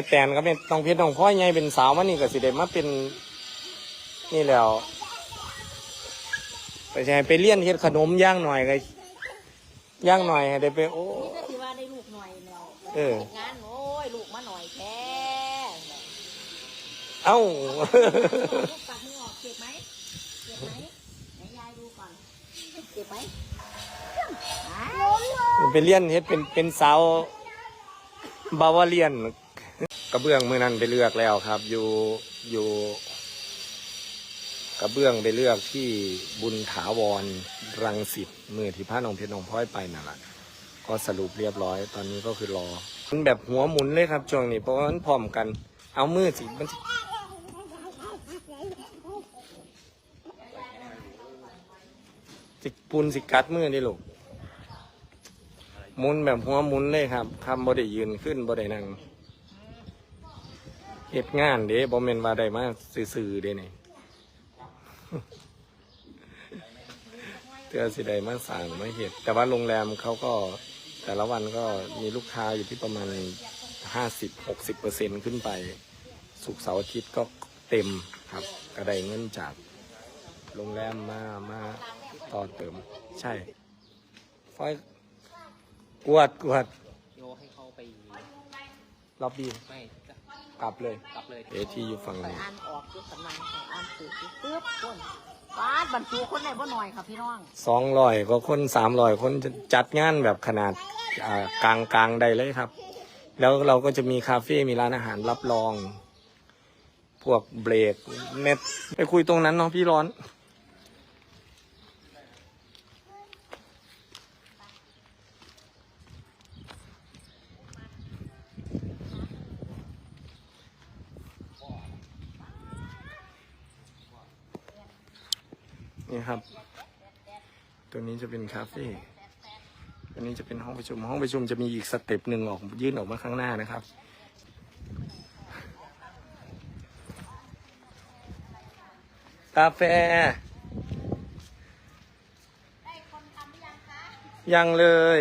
ม่แตนก็เป็นต้องเพชรต้องพ่อยใหญ่เป็นสาวมันนี่ก็สิได้มาเป็น นี่แล้วไปใช่ไปเลี้ยนเฮ็ดขนมย่างหน่อยก็ย่างหน่อยให้ได้ไปโอ้นี่ก็ถือว่าได้ลูกหน่อยแล้วเออ งานโอ้ยลูกมาหน่อยแท้เอ้า ลูกปัดมือออกเจ็บไหมเจ็บไหมไหนยายดูก่อนเจ็บไหมอ้าวไปเลี้ยนเฮ็ดเป็นเป็นสาวบาวาเลียน กระเบื้องมือนั้นไปเลือกแล้วครับ อยู่อยู่ กระเบื้องไปเลือกที่บุญถาวรรังสิตมือที่พระนองเพชรนองพ้อยไปนั่นแหละก็สรุปเรียบร้อย ตอนนี้ก็คือรอมันแบบหัวหมุนเลยครับช่วงนี้เพราะมันพร้อมกัน เอามือสิมันสิสิปูนสิกัดมือนี่ลูกหมุนแบบหัวหมุนเลยครับคำบ่ได้ยืนขึ้นบ่ได้นั่ง เหตุงานเด้บ่แม่นว่าได้มาซื่อๆเด้นี่เตือสิได้มาสั่งมาเหตุแต่ว่าโรงแรมเขาก็แต่ละวันก็มีลูกค้าอยู่ที่ประมาณห้าสิบหกสิบเปอร์เซ็นขึ้นไปสุกร์เสาร์อาทิตย์ก็เต็มครับก็ได้เงินจากโรงแรมมามาต่อเติม ใช่ฟอยกวดกวดโยให้เขาไปล็อบบี้ไม่ กลับเลย กลับเลยเอที่อยู่ฝั่งไปนี้อ่านออกยุสำนักของอ่านสืบปึ๊บคนปาดบรรจุคนไหนบ่หน่อยค่ะพี่น้องสองร้อยก็คนสามร้อยคนจะจัดงานแบบขนาดอ่ากลางกลางๆใดเลยครับ แล้วเราก็จะมีคาเฟ่ มีร้านอาหารรับรอง พวกเบรกเน็ตไปคุยตรงนั้นเนาะพี่ร้อน นี่ครับ ตัวนี้จะเป็นคาเฟ่ตัวนี้จะเป็นห้องประชุม ห้องประชุมจะมีอีกสเต็ปหนึ่งออกยื่นออกมาข้างหน้านะครับ กาแฟ ยังเลย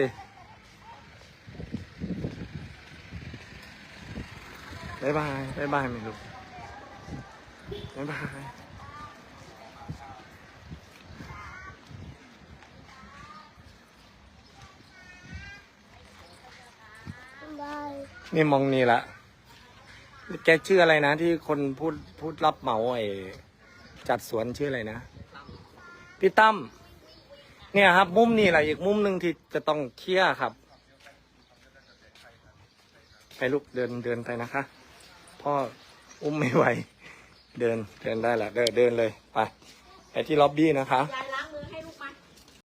บายบายบายบายไม่ลูกบ๊ายบาย นี่มองนี่ละ แกชื่ออะไรนะที่คนพูดพูดรับเหมาไอ้จัดสวนชื่ออะไรนะพี่ตั้มเนี่ยครับ มุมนี่แหละอีกมุมหนึ่งที่จะต้องเคลียร์ครับ ไปลูกเดินเดินไปนะคะ พ่ออุ้มไม่ไหว เดินเดินได้ละเดินเดินเลย ไปไปที่ล็อบบี้นะคะ